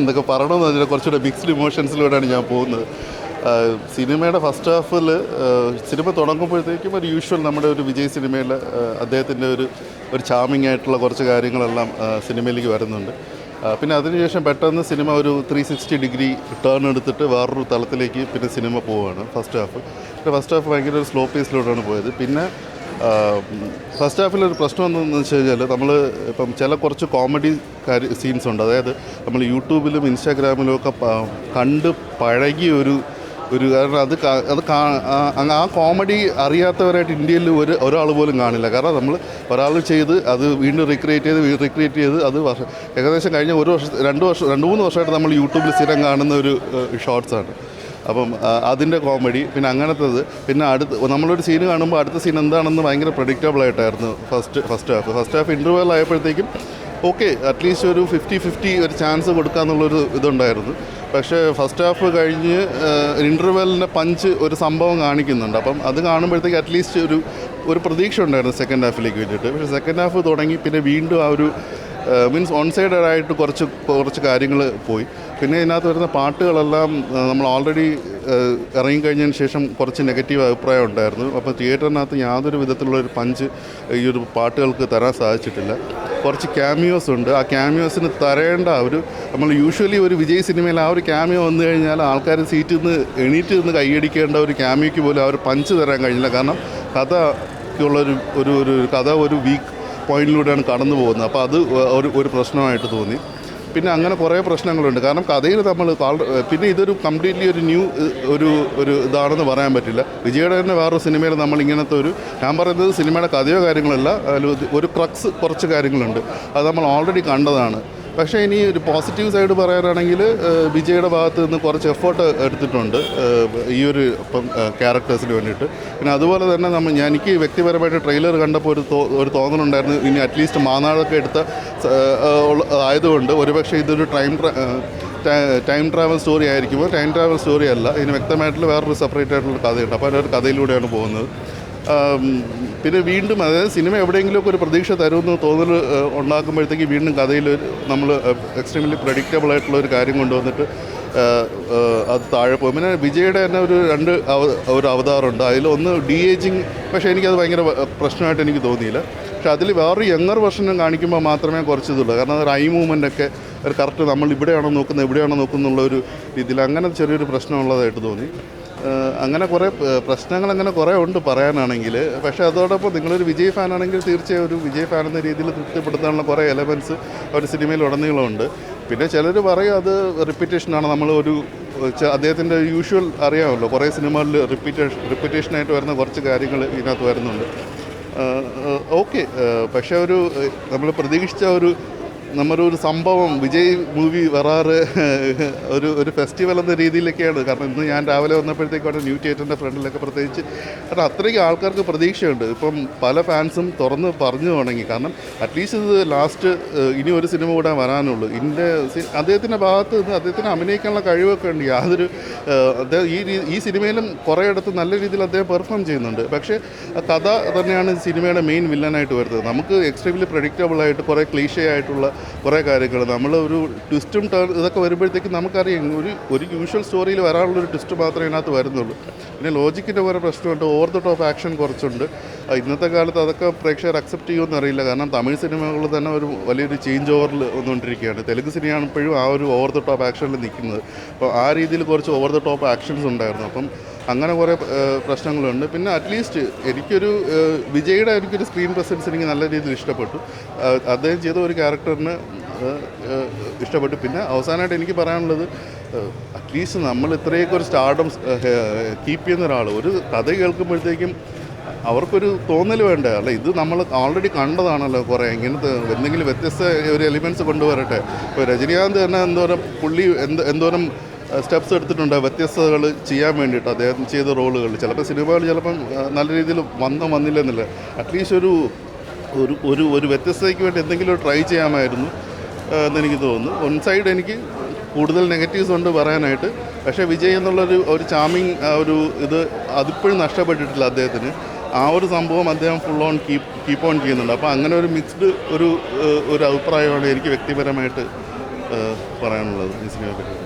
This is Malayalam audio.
എന്തൊക്കെ പറയണമെന്ന് വെച്ചാൽ കുറച്ചുകൂടെ മിക്സ്ഡ് ഇമോഷൻസിലൂടെയാണ് ഞാൻ പോകുന്നത്. സിനിമയുടെ ഫസ്റ്റ് ഹാഫിൽ സിനിമ തുടങ്ങുമ്പോഴത്തേക്കും ഒരു യൂഷ്വൽ നമ്മുടെ ഒരു വിജയ് സിനിമയിൽ അദ്ദേഹത്തിന്റെ ഒരു ഒരു ചാമിങ് ആയിട്ടുള്ള കുറച്ച് കാര്യങ്ങളെല്ലാം സിനിമയിലേക്ക് വരുന്നുണ്ട്. പിന്നെ അതിനുശേഷം പെട്ടെന്ന് സിനിമ ഒരു ത്രീ സിക്സ്റ്റി ഡിഗ്രി ടേൺ എടുത്തിട്ട് വേറൊരു തലത്തിലേക്ക് പിന്നെ സിനിമ പോവുകയാണ് ഫസ്റ്റ് ഹാഫ് പിന്നെ ഫസ്റ്റ് ഹാഫ് ഭയങ്കര ഒരു സ്ലോ പേസിലൂടെയാണ് പോയത്. പിന്നെ ഫസ്റ്റ് ഹാഫിലൊരു പ്രശ്നം എന്താണെന്ന് വെച്ച് കഴിഞ്ഞാൽ നമ്മൾ ഇപ്പം ചില കുറച്ച് കോമഡി കാര്യ സീൻസ് ഉണ്ട്. അതായത് നമ്മൾ യൂട്യൂബിലും ഇൻസ്റ്റാഗ്രാമിലും ഒക്കെ കണ്ട് പഴകിയ ഒരു ഒരു കാരണം അത് അത് ആ- കോമഡി അറിയാത്തവരായിട്ട് ഇന്ത്യയിൽ ഒരു ഒരാൾ പോലും കാണില്ല. കാരണം നമ്മൾ ഒരാൾ ചെയ്ത് അത് വീണ്ടും റിക്രിയേറ്റ് ചെയ്ത് റിക്രിയേറ്റ് ചെയ്ത് അത് ഏകദേശം കഴിഞ്ഞ ഒരു വർഷം രണ്ട് വർഷം രണ്ട് മൂന്ന് വർഷമായിട്ട് നമ്മൾ യൂട്യൂബിൽ സ്ഥിരം കാണുന്ന ഒരു ഷോർട്സാണ് അപ്പം അതിന്റെ കോമഡി പിന്നെ അങ്ങനത്തത്. പിന്നെ അടുത്ത് നമ്മളൊരു സീൻ കാണുമ്പോൾ അടുത്ത സീൻ എന്താണെന്ന് ഭയങ്കര പ്രഡിക്റ്റബിൾ ആയിട്ടായിരുന്നു first first half first half interval ആയപ്പോഴത്തേക്കും ഓക്കെ അറ്റ്ലീസ്റ്റ് ഒരു ഫിഫ്റ്റി ഫിഫ്റ്റി ഒരു ചാൻസ് കൊടുക്കാന്നുള്ളൊരു ഇതുണ്ടായിരുന്നു. പക്ഷേ ഫസ്റ്റ് ഹാഫ് കഴിഞ്ഞ് ഇന്റർവെല്ലിന്റെ പഞ്ച് ഒരു സംഭവം കാണിക്കുന്നുണ്ട്. അപ്പം അത് കാണുമ്പോഴത്തേക്ക് അറ്റ്ലീസ്റ്റ് ഒരു ഒരു പ്രതീക്ഷ ഉണ്ടായിരുന്നു സെക്കൻഡ് ഹാഫിലേക്ക് വേണ്ടിയിട്ട് പക്ഷേ സെക്കൻഡ് ഹാഫ് തുടങ്ങി പിന്നെ വീണ്ടും ആ ഒരു മീൻസ് ഓൺ സൈഡഡ് ആയിട്ട് കുറച്ച് കുറച്ച് കാര്യങ്ങൾ പോയി. പിന്നെ ഇതിനകത്ത് വരുന്ന പാട്ടുകളെല്ലാം നമ്മൾ ഓൾറെഡി ഇറങ്ങിക്കഴിഞ്ഞതിന് ശേഷം കുറച്ച് നെഗറ്റീവ് അഭിപ്രായം ഉണ്ടായിരുന്നു. അപ്പോൾ തിയേറ്ററിനകത്ത് യാതൊരു വിധത്തിലുള്ള ഒരു പഞ്ച് ഈ ഒരു പാട്ടുകൾക്ക് തരാൻ സാധിച്ചിട്ടില്ല. കുറച്ച് ക്യാമിയോസ് ഉണ്ട്. ആ ക്യാമിയോസിന് തരേണ്ട ഒരു നമ്മൾ യൂഷ്വലി ഒരു വിജയ് സിനിമയിൽ ആ ഒരു ക്യാമിയോ വന്നു കഴിഞ്ഞാൽ ആൾക്കാർ സീറ്റിൽ നിന്ന് എണീറ്റ് നിന്ന് കൈയടിക്കേണ്ട ഒരു ക്യാമിയോയ്ക്ക് പോലും ആ ഒരു പഞ്ച് തരാൻ കഴിഞ്ഞില്ല. കാരണം കഥയ്ക്കുള്ളൊരു ഒരു ഒരു കഥ ഒരു വീക്ക് പോയിന്റിലൂടെയാണ് കടന്നു പോകുന്നത് അപ്പോൾ അത് ഒരു ഒരു പ്രശ്നമായിട്ട് തോന്നി. പിന്നെ അങ്ങനെ കുറേ പ്രശ്നങ്ങളുണ്ട്. കാരണം കഥയിൽ നമ്മൾ പിന്നെ ഇതൊരു കംപ്ലീറ്റ്ലി ഒരു ന്യൂ ഒരു ഒരു ഇതാണെന്ന് പറയാൻ പറ്റില്ല. വിജയുടെ തന്നെ വേറൊരു സിനിമയിൽ നമ്മൾ ഇങ്ങനത്തെ ഒരു ഞാൻ പറയുന്നത് സിനിമയുടെ കഥയോ കാര്യങ്ങളല്ല ഒരു ക്രക്സ് കുറച്ച് കാര്യങ്ങളുണ്ട്. അത് നമ്മൾ ഓൾറെഡി കണ്ടതാണ്. പക്ഷേ ഇനി ഒരു പോസിറ്റീവ് സൈഡ് പറയാനാണെങ്കിൽ വിജയുടെ ഭാഗത്ത് നിന്ന് കുറച്ച് എഫേർട്ട് എടുത്തിട്ടുണ്ട് ഈ ഒരു ഇപ്പം ക്യാരക്ടേഴ്സിന് വേണ്ടിയിട്ട്. പിന്നെ അതുപോലെ തന്നെ നമ്മൾ ഞാൻ എനിക്ക് വ്യക്തിപരമായിട്ട് ട്രെയിലർ കണ്ടപ്പോൾ ഒരു ഒരു തോന്നലുണ്ടായിരുന്നു. ഇനി അറ്റ്ലീസ്റ്റ് മാനാടൊക്കെ എടുത്ത ആയതുകൊണ്ട് ഒരുപക്ഷെ ഇതൊരു ടൈം ടൈം ട്രാവൽ സ്റ്റോറി ആയിരിക്കുമ്പോൾ ടൈം ട്രാവൽ സ്റ്റോറി അല്ല. ഇതിന് വ്യക്തമായിട്ടുള്ള വേറൊരു സെപ്പറേറ്റ് ആയിട്ടുള്ള കഥയുണ്ട്. അപ്പോൾ അതിന്റെ ഒരു കഥയിലൂടെയാണ് പോകുന്നത്. പിന്നെ വീണ്ടും അതായത് സിനിമ എവിടെയെങ്കിലുമൊക്കെ ഒരു പ്രതീക്ഷ തരുമെന്ന് തോന്നൽ ഉണ്ടാക്കുമ്പോഴത്തേക്ക് വീണ്ടും കഥയിൽ നമ്മൾ എക്സ്ട്രീംലി പ്രഡിക്റ്റബിൾ ആയിട്ടുള്ള ഒരു കാര്യം കൊണ്ടുവന്നിട്ട് അത് താഴെ പോകും. പിന്നെ വിജയുടെ തന്നെ ഒരു രണ്ട് ഒരു അവതാറുണ്ട് ഒന്ന് ഡി ഏജിങ് പക്ഷേ എനിക്കത് ഭയങ്കര പ്രശ്നമായിട്ട് എനിക്ക് തോന്നിയില്ല. പക്ഷെ അതിൽ വേറൊരു യങ്ങർ വെർഷനും കാണിക്കുമ്പോൾ മാത്രമേ കുറച്ച് ഇതുള്ളൂ കാരണം അതൊരു ഐ മൂവ്മെന്റ് ഒക്കെ ഒരു കറക്റ്റ് നമ്മൾ ഇവിടെയാണോ നോക്കുന്നത് എവിടെയാണോ നോക്കുന്നുള്ള ഒരു രീതിയിൽ അങ്ങനെ ചെറിയൊരു പ്രശ്നമുള്ളതായിട്ട് തോന്നി. അങ്ങനെ കുറേ പ്രശ്നങ്ങൾ അങ്ങനെ കുറേ ഉണ്ട് പറയാനാണെങ്കിൽ. പക്ഷേ അതോടൊപ്പം നിങ്ങളൊരു വിജയ് ഫാനാണെങ്കിൽ തീർച്ചയായും ഒരു വിജയ് ഫാൻ എന്ന രീതിയിൽ തൃപ്തിപ്പെടുത്താനുള്ള കുറേ എലമെന്റ്സ് ഒരു സിനിമയിൽ ഉടനീളമുണ്ട്. പിന്നെ ചിലർ പറയും അത് റിപ്പീറ്റേഷനാണ് നമ്മൾ ഒരു അദ്ദേഹത്തിന്റെ യൂഷ്വൽ അറിയാമല്ലോ. കുറേ സിനിമകളിൽ റിപ്പീറ്റേഷൻ റിപ്പീറ്റേഷനായിട്ട് വരുന്ന കുറച്ച് കാര്യങ്ങൾ ഇതിനകത്ത് വരുന്നുണ്ട്. ഓക്കെ. പക്ഷേ ഒരു നമ്മൾ പ്രതീക്ഷിച്ച ഒരു നമ്മുടെ ഒരു സംഭവം വിജയ് മൂവി വരാറ് ഒരു ഒരു ഫെസ്റ്റിവൽ എന്ന രീതിയിലൊക്കെയാണ്. കാരണം ഇന്ന് ഞാൻ രാവിലെ വന്നപ്പോഴത്തേക്കാണ് ന്യൂ തിയേറ്ററിന്റെ ഫ്രണ്ടിലൊക്കെ പ്രത്യേകിച്ച്. കാരണം അത്രയ്ക്ക് ആൾക്കാർക്ക് പ്രതീക്ഷയുണ്ട്. ഇപ്പം പല ഫാൻസും തുറന്ന് പറഞ്ഞു തുടങ്ങി. കാരണം അറ്റ്ലീസ്റ്റ് ഇത് ലാസ്റ്റ് ഇനി ഒരു സിനിമ കൂടെ വരാനുള്ളൂ. ഇതിന്റെ അദ്ദേഹത്തിന്റെ ഭാഗത്ത് നിന്ന് അദ്ദേഹത്തിന് അഭിനയിക്കാനുള്ള കഴിവൊക്കെ ഉണ്ട്. യാതൊരു അദ്ദേഹം ഈ ഈ സിനിമയിലും കുറേ കുറേയിടത്ത് നല്ല രീതിയിൽ അദ്ദേഹം പെർഫോം ചെയ്യുന്നുണ്ട്. പക്ഷേ കഥ തന്നെയാണ് സിനിമയുടെ മെയിൻ വില്ലനായിട്ട് വരുന്നത്. നമുക്ക് എക്സ്ട്രീംലി പ്രഡിക്റ്റബിളായിട്ട് കുറേ ക്ലീഷേ ആയിട്ടുള്ള കുറേ കാര്യങ്ങൾ. നമ്മൾ ഒരു ട്വിസ്റ്റും ടേൺ ഇതൊക്കെ വരുമ്പോഴത്തേക്കും നമുക്കറിയാം ഒരു ഒരു യൂഷ്വൽ സ്റ്റോറിയിൽ വരാനുള്ളൊരു ട്വിസ്റ്റ് മാത്രമേ ഇതിനകത്ത് വരുന്നുള്ളൂ. പിന്നെ ലോജിക്കിന്റെ കുറേ പ്രശ്നമുണ്ട്. ഓവർ ദ ടോപ്പ് ആക്ഷൻ കുറച്ചുണ്ട്. ഇന്നത്തെ കാലത്ത് അതൊക്കെ പ്രേക്ഷകർ അക്സെപ്റ്റ് ചെയ്യുമെന്ന് അറിയില്ല. കാരണം തമിഴ് സിനിമകൾ തന്നെ ഒരു വലിയൊരു ചേഞ്ച് ഓവറിൽ വന്നുകൊണ്ടിരിക്കുകയാണ്. തെലുങ്ക് സിനിമയാണ് ഇപ്പോഴും ആ ഒരു ഓവർ ദ ടോപ്പ് ആക്ഷനിൽ നിൽക്കുന്നത്. അപ്പോൾ ആ രീതിയിൽ കുറച്ച് ഓവർ ദ ടോപ്പ് ആക്ഷൻസ് ഉണ്ടായിരുന്നു. അപ്പം അങ്ങനെ കുറേ പ്രശ്നങ്ങളുണ്ട്. പിന്നെ അറ്റ്ലീസ്റ്റ് എനിക്കൊരു വിജയുടെ എനിക്കൊരു സ്ക്രീൻ പ്രസൻസ് എനിക്ക് നല്ല രീതിയിൽ ഇഷ്ടപ്പെട്ടു. അദ്ദേഹം ചെയ്ത ഒരു ക്യാരക്ടറിന് ഇഷ്ടപ്പെട്ടു. പിന്നെ അവസാനമായിട്ട് എനിക്ക് പറയാനുള്ളത് അറ്റ്ലീസ്റ്റ് നമ്മൾ ഇത്രയൊക്കെ ഒരു സ്റ്റാർഡം കീപ്പ് ചെയ്യുന്ന ഒരാൾ ഒരു കഥ കേൾക്കുമ്പോഴത്തേക്കും അവർക്കൊരു തോന്നൽ വേണ്ടേ? അല്ല ഇത് നമ്മൾ ഓൾറെഡി കണ്ടതാണല്ലോ കുറേ. ഇങ്ങനത്തെ എന്തെങ്കിലും വ്യത്യസ്ത ഒരു എലിമെന്റ്സ് കൊണ്ടുവരട്ടെ. ഇപ്പോൾ രജനീകാന്ത് തന്നെ എന്തോരം പുള്ളി എന്ത് എന്തോരം സ്റ്റെപ്സ് എടുത്തിട്ടുണ്ട് വ്യത്യസ്തതകൾ ചെയ്യാൻ വേണ്ടിയിട്ട്. അദ്ദേഹം ചെയ്ത റോളുകൾ ചിലപ്പോൾ സിനിമകൾ ചിലപ്പം നല്ല രീതിയിൽ വന്നോ വന്നില്ലെന്നില്ല. അറ്റ്ലീസ്റ്റ് ഒരു ഒരു ഒരു ഒരു വ്യത്യസ്തതയ്ക്ക് വേണ്ടി എന്തെങ്കിലും ട്രൈ ചെയ്യാമായിരുന്നു എന്നെനിക്ക് തോന്നുന്നു. വൺ സൈഡ് എനിക്ക് കൂടുതൽ നെഗറ്റീവ്സ് ഉണ്ട് പറയാനായിട്ട്. പക്ഷേ വിജയ് എന്നുള്ളൊരു ഒരു ചാമിങ് ഒരു ഇത് അതിപ്പോഴും നഷ്ടപ്പെട്ടിട്ടില്ല അദ്ദേഹത്തിന്. ആ ഒരു സംഭവം അദ്ദേഹം full on keep keep on ചെയ്യുന്നുണ്ട്. അപ്പോൾ അങ്ങനെ ഒരു മിക്സ്ഡ് ഒരു ഒരു അഭിപ്രായമാണ് എനിക്ക് വ്യക്തിപരമായിട്ട് പറയാനുള്ളത്. ഈ സിനിമയെ പറ്റി.